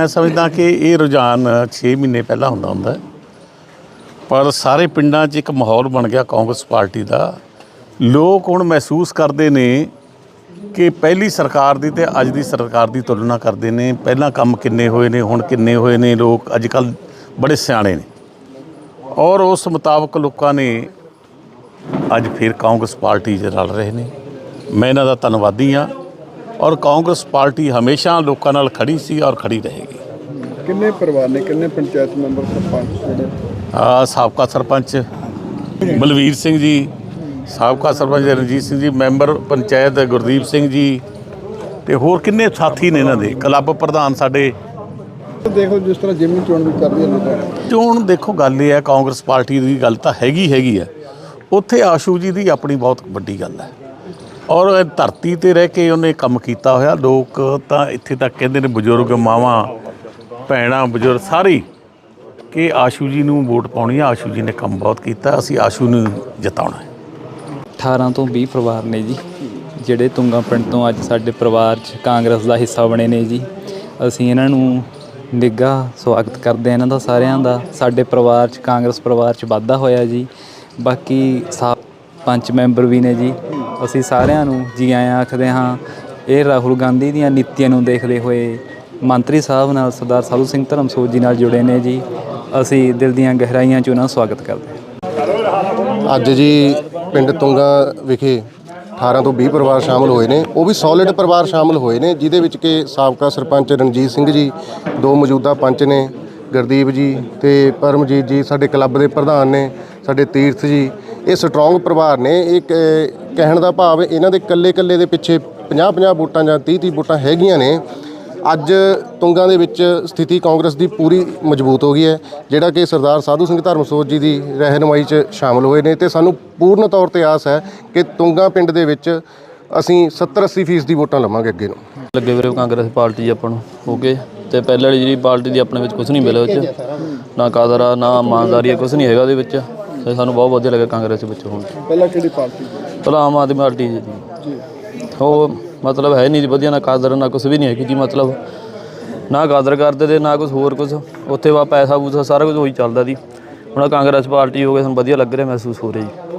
ਮੈਂ ਸਮਝਦਾ ਕਿ ਇਹ ਰੁਝਾਨ 6 ਮਹੀਨੇ ਪਹਿਲਾਂ ਹੁੰਦਾ ਹੁੰਦਾ ਪਰ ਸਾਰੇ ਪਿੰਡਾਂ 'ਚ ਇੱਕ ਮਾਹੌਲ ਬਣ ਗਿਆ ਕਾਂਗਰਸ ਪਾਰਟੀ ਦਾ। ਲੋਕ ਹੁਣ ਮਹਿਸੂਸ ਕਰਦੇ ਨੇ ਕਿ ਪਹਿਲੀ ਸਰਕਾਰ ਦੀ ਤੇ ਅੱਜ ਦੀ ਸਰਕਾਰ ਦੀ ਤੁਲਨਾ ਕਰਦੇ ਨੇ। ਪਹਿਲਾਂ ਕੰਮ ਕਿੰਨੇ ਹੋਏ ਨੇ, ਹੁਣ ਕਿੰਨੇ ਹੋਏ ਨੇ, ਲੋਕ ਅੱਜ ਕੱਲ ਬੜੇ ਸਿਆਣੇ ਨੇ। ਔਰ ਉਸ ਮੁਤਾਬਕ ਲੋਕਾਂ ਨੇ ਅੱਜ ਫਿਰ ਕਾਂਗਰਸ ਪਾਰਟੀ 'ਚ ਰਲ ਰਹੇ ਨੇ। ਮੈਂ ਇਹਨਾਂ ਦਾ ਧੰਨਵਾਦੀ ਹਾਂ। ਔਰ ਕਾਂਗਰਸ ਪਾਰਟੀ ਹਮੇਸ਼ਾ ਲੋਕਾਂ ਨਾਲ ਖੜੀ ਸੀ ਔਰ ਖੜੀ ਰਹੇਗੀ। ਕਿੰਨੇ ਪਰਿਵਾਰ ਨੇ ਕਿੰਨੇ ਪੰਚਾਇਤ ਮੈਂਬਰ ਸਰਪੰਚ ਜਿਹੜੇ? ਆ ਸਾਬਕਾ ਸਰਪੰਚ ਬਲਵੀਰ ਸਿੰਘ ਜੀ ਸਾਬਕਾ ਸਰਪੰਚ ਰਣਜੀਤ ਸਿੰਘ ਜੀ ਮੈਂਬਰ ਪੰਚਾਇਤ ਗੁਰਦੀਪ ਸਿੰਘ ਜੀ ਤੇ ਹੋਰ ਕਿੰਨੇ ਸਾਥੀ ਨੇ ਇਹਨਾਂ ਦੇ? ਕਲੱਬ ਪ੍ਰਧਾਨ ਸਾਡੇ। ਦੇਖੋ ਜਿਸ ਤਰ੍ਹਾਂ ਜਿਮਨੀ ਚੋਣ ਵੀ ਕਰ ਰਹੀ ਹੈ ਚੋਣ ਦੇਖੋ ਗੱਲ ਇਹ ਹੈ ਕਾਂਗਰਸ ਪਾਰਟੀ ਦੀ ਗੱਲ ਤਾਂ ਹੈਗੀ ਹੈਗੀ ਹੈ। ਉੱਥੇ ਆਸ਼ੂ ਜੀ ਦੀ ਆਪਣੀ ਬਹੁਤ ਵੱਡੀ ਗੱਲ ਹੈ। ਔਰ ਇਹ ਧਰਤੀ ਤੇ ਰਹਿ ਕੇ ਉਹਨੇ ਕੰਮ ਕੀਤਾ ਹੋਇਆ। ਲੋਕ ਤਾਂ ਇੱਥੇ ਤੱਕ ਕਹਿੰਦੇ ਨੇ ਬਜ਼ੁਰਗ ਮਾਵਾਂ, ਭੈਣਾਂ, ਬਜ਼ੁਰਗ ਸਾਰੇ ਕਿ ਆਸ਼ੂ ਜੀ ਨੂੰ ਵੋਟ ਪਾਉਣੀ ਹੈ ਆਸ਼ੂ ਜੀ ਨੇ ਕੰਮ ਬਹੁਤ ਕੀਤਾ। ਅਸੀਂ ਆਸ਼ੂ ਨੂੰ ਜਿਤਾਉਣਾ ਹੈ। 18 ਤੋਂ 20 ਪਰਿਵਾਰ ਨੇ ਜੀ। ਜਿਹੜੇ ਤੁੰਗਾ ਪਿੰਡ ਤੋਂ ਅੱਜ ਸਾਡੇ ਪਰਿਵਾਰ 'ਚ ਕਾਂਗਰਸ ਦਾ ਹਿੱਸਾ ਬਣੇ ਨੇ ਜੀ। ਅਸੀਂ ਇਹਨਾਂ ਨੂੰ ਨਿੱਘਾ ਸਵਾਗਤ ਕਰਦੇ ਹਾਂ। ਇਹਨਾਂ ਦਾ ਸਾਰਿਆਂ ਦਾ, ਸਾਡੇ ਪਰਿਵਾਰ 'ਚ, ਕਾਂਗਰਸ ਪਰਿਵਾਰ 'ਚ ਵਾਧਾ ਹੋਇਆ ਜੀ। ਬਾਕੀ ਸਾ ਪੰਜ ਮੈਂਬਰ ਵੀ ਨੇ ਜੀ। ਅਸੀਂ ਸਾਰਿਆਂ ਨੂੰ ਜੀ ਆਇਆਂ ਆਖਦੇ ਹਾਂ, ਇਹ ਰਾਹੁਲ ਗਾਂਧੀ ਦੀਆਂ ਨੀਤੀਆਂ ਨੂੰ ਦੇਖਦੇ ਹੋਏ ਮੰਤਰੀ ਸਾਹਿਬ ਨਾਲ ਸਰਦਾਰ ਸਾਧੂ ਸਿੰਘ ਧਰਮਸੋਤ ਜੀ ਨਾਲ ਜੁੜੇ ਨੇ ਜੀ। ਅਸੀਂ ਦਿਲ ਦੀਆਂ ਗਹਿਰਾਈਆਂ 'ਚ ਉਹਨਾਂ ਦਾ ਸਵਾਗਤ ਕਰਦੇ ਹਾਂ। ਅੱਜ ਜੀ ਪਿੰਡ ਤੁੰਗਾ ਵਿਖੇ 18 ਤੋਂ 20 ਪਰਿਵਾਰ ਸ਼ਾਮਲ ਹੋਏ ਨੇ। ਉਹ ਵੀ ਸੋਲਿਡ ਪਰਿਵਾਰ ਸ਼ਾਮਲ ਹੋਏ ਨੇ, ਜਿਹਦੇ ਵਿੱਚ ਕਿ ਸਾਬਕਾ ਸਰਪੰਚ ਰਣਜੀਤ ਸਿੰਘ ਜੀ, ਦੋ ਮੌਜੂਦਾ ਪੰਚ ਨੇ, ਗੁਰਦੀਪ ਜੀ ਤੇ ਪਰਮਜੀਤ ਜੀ, ਸਾਡੇ ਕਲੱਬ ਦੇ ਪ੍ਰਧਾਨ ਨੇ। ਸਾਡੇ ਤੀਰਥ ਜੀ, ਇਹ ਸਟਰੋਂਗ ਪਰਿਵਾਰ ਨੇ, ਇਹ ਕ- ਕਹਿਣ ਦਾ ਭਾਵ ਇਹਨਾਂ ਦੇ ਕੱਲੇ ਕੱਲੇ ਦੇ ਪਿੱਛੇ 50 50 ਵੋਟਾਂ ਜਾਂ 30 30 ਵੋਟਾਂ ਹੈਗੀਆਂ ਨੇ। ਅੱਜ ਤੁੰਗਾਂ ਦੇ ਵਿੱਚ ਸਥਿਤੀ ਕਾਂਗਰਸ ਦੀ ਪੂਰੀ ਮਜ਼ਬੂਤ ਹੋ ਗਈ ਹੈ, ਜਿਹੜਾ ਕਿ ਸਰਦਾਰ ਸਾਧੂ ਸਿੰਘ ਧਰਮਸੋਤ ਜੀ ਦੀ ਰਹਿਨਮਾਈ 'ਚ ਸ਼ਾਮਲ ਹੋਏ ਨੇ ਤੇ ਸਾਨੂੰ ਪੂਰਨ ਤੌਰ ਤੇ ਆਸ ਹੈ ਕਿ ਤੁੰਗਾਂ ਪਿੰਡ ਦੇ ਵਿੱਚ ਅਸੀਂ 70 80 ਫੀਸ ਦੀ ਵੋਟਾਂ ਲਵਾਂਗੇ ਅੱਗੇ ਨੂੰ। ਲੱਗੇ ਵੀਰੇ, ਕਾਂਗਰਸ ਪਾਰਟੀ ਆਪਾਂ ਨੂੰ ਓਕੇ ਤੇ ਪਹਿਲੇ ਵਾਲੀ ਜਿਹੜੀ ਪਾਰਟੀ ਦੀ ਆਪਣੇ ਵਿੱਚ ਕੁਝ ਨਹੀਂ ਮਿਲਿਆ ਉਹ 'ਚ। ਨਾ ਕਾਦਰ ਆ ਨਾ ਇਮਾਨਦਾਰੀ ਆ ਕੁਝ ਨਹੀਂ ਹੈਗਾ ਉਹਦੇ ਵਿੱਚ। ਤੇ ਸਾਨੂੰ ਬਹੁਤ ਵਧੀਆ ਲੱਗਾ ਕਾਂਗਰਸ ਵਿੱਚ ਹੁਣ। ਪਹਿਲਾਂ ਕਿਹੜੀ ਪਾਰਟੀ ਸੀ? ਚਲੋ ਆਮ ਆਦਮੀ ਪਾਰਟੀ ਜੀ। ਉਹ ਮਤਲਬ ਹੈ ਨਹੀਂ ਜੀ ਵਧੀਆ ਨਾ ਕਾਦਰ ਨਾ ਕੁਝ ਵੀ ਨਹੀਂ ਹੈਗੀ ਜੀ ਮਤਲਬ ਨਾ ਕਾਦਰ ਕਰਦੇ ਤੇ ਨਾ ਕੁਝ ਹੋਰ ਕੁਝ ਉੱਥੇ ਵਾ ਪੈਸਾ ਪੂਸਾ ਸਾਰਾ ਕੁਝ ਉਹੀ ਚੱਲਦਾ ਜੀ। ਹੁਣ ਕਾਂਗਰਸ ਪਾਰਟੀ ਹੋ ਗਈ ਸਾਨੂੰ ਵਧੀਆ ਲੱਗ ਰਿਹਾ ਮਹਿਸੂਸ ਹੋ ਰਿਹਾ ਜੀ।